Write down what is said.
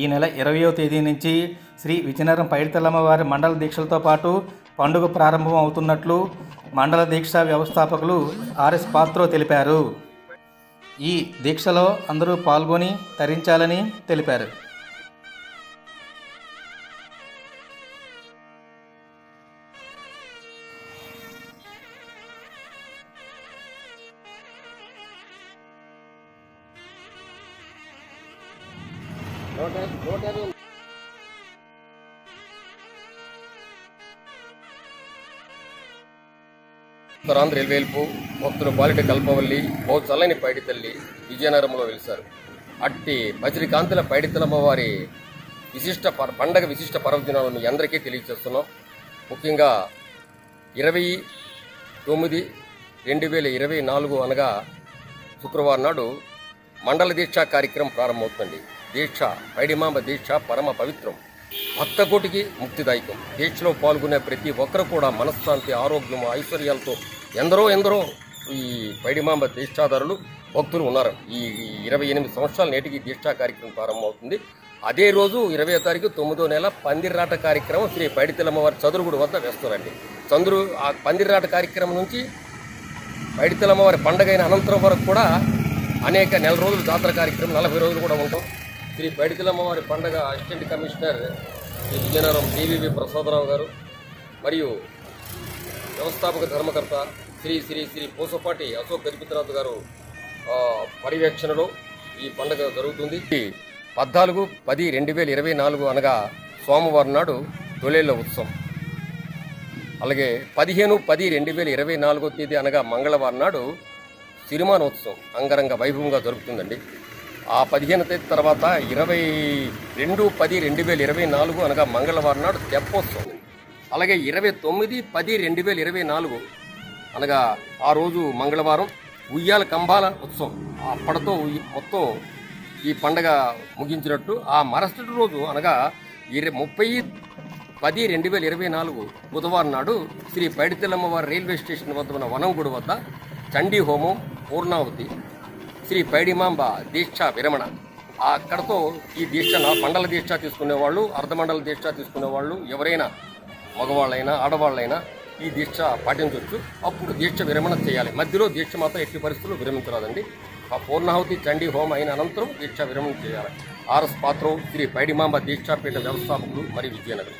ఈ నెల ఇరవయో తేదీ నుంచి శ్రీ విజయనగరం పైడితల్లమ్మ వారి మండల దీక్షలతో పాటు పండుగ ప్రారంభం అవుతున్నట్లు మండల దీక్ష వ్యవస్థాపకులు ఆర్ఎస్ పాత్రో తెలిపారు. ఈ దీక్షలో అందరూ పాల్గొని తరించాలని తెలిపారు. ఉత్తరాంధ్ర రైల్వేల్పు భక్తులు పాలిట కల్పవల్లి బహు చల్లని పైడితల్లి విజయనగరంలో వెలిశారు. అట్టి బజ్రికాంతుల పైడితలమ్మ వారి విశిష్ట ప- పండగ విశిష్ట పర్వదినాలను మీ అందరికీ తెలియజేస్తున్నాం. ముఖ్యంగా ఇరవై తొమ్మిది రెండు వేల ఇరవై నాలుగు అనగా శుక్రవారం నాడు మండల దీక్ష కార్యక్రమం ప్రారంభమవుతుంది దీక్ష పైడిమాంబ దీక్ష పరమ పవిత్రం. భక్తకోటికి ముక్తిదాయకం. దీక్షలో పాల్గొనే ప్రతి ఒక్కరు కూడా మనశ్శాంతి ఆరోగ్యం ఐశ్వర్యాలతో ఎందరో ఎందరో ఈ పైడిమాంబ దీక్షాదారులు భక్తులు ఉన్నారు. ఈ ఇరవై ఎనిమిది సంవత్సరాల నేటికి ఈ దీక్షా కార్యక్రమం ప్రారంభమవుతుంది. అదే రోజు ఇరవై తారీఖు తొమ్మిదో నెల పందిర్రాట కార్యక్రమం శ్రీ పైడితలమ్మవారి చదురుగుడు వద్ద వేస్తారండి. చంద్రు ఆ పందిర్రాట కార్యక్రమం నుంచి పైడితలమ్మ వారి అనంతరం వరకు కూడా అనేక నెల రోజులు జాతర కార్యక్రమం నలభై రోజులు కూడా ఉంటాం. శ్రీ పైడితలమ్మ పండగ assistant commissioner Sri Vizianagaram DVV Prasadarao గారు మరియు వ్యవస్థాపక ధర్మకర్త శ్రీ శ్రీ శ్రీ పూసపాటి అశోక్ గజపతినాథ్ గారు పర్యవేక్షణలో ఈ పండగ జరుగుతుంది. పద్నాలుగు పది రెండు వేల ఇరవై నాలుగు అనగా సోమవారం నాడు తొలేళ్ళ ఉత్సవం. అలాగే పదిహేను పది రెండు వేల ఇరవై నాలుగో తేదీ అనగా మంగళవారం నాడు సిరిమానోత్సవం అంగరంగ వైభవంగా జరుగుతుందండి ఆ పదిహేను తేదీ తర్వాత ఇరవై రెండు పది రెండు వేల ఇరవై నాలుగు అనగా మంగళవారం నాడు తెప్పోత్సవం. అలాగే ఇరవై తొమ్మిది పది రెండు వేల ఇరవై నాలుగు అనగా ఆ రోజు మంగళవారం ఉయ్యాల కంబాల ఉత్సవం. అప్పటితో ఉయ్య- మొత్తం ఈ పండగ ముగించినట్టు ఆ మరుసటి రోజు అనగా ఇర ముప్పై పది రెండు వేల ఇరవై నాలుగు బుధవారం నాడు శ్రీ పైడితెల్లమ్మవారి రైల్వే స్టేషన్ వద్ద ఉన్న వనంగుడి వద్ద చండీ హోమం పూర్ణావతి శ్రీ పైడిమాంబ దీక్ష విరమణ. అక్కడతో ఈ దీక్ష మండల దీక్ష తీసుకునేవాళ్ళు అర్ధమండల దీక్ష తీసుకునేవాళ్ళు ఎవరైనా మగవాళ్ళైనా ఆడవాళ్ళైనా ఈ దీక్ష పాటించవచ్చు అప్పుడు దీక్ష విరమణ చేయాలి. మధ్యలో దీక్ష మాత్రం ఎట్టి పరిస్థితుల్లో విరమించరాదండి. ఆ పూర్ణాహుతి చండీ హోమం అయిన అనంతరం దీక్ష విరమణ చేయాలి. ఆర్ఎస్ పాత్రవు శ్రీ పైడిమాంబ దీక్షాపీఠ వ్యవస్థాపకులు మరియు విజయనగరం.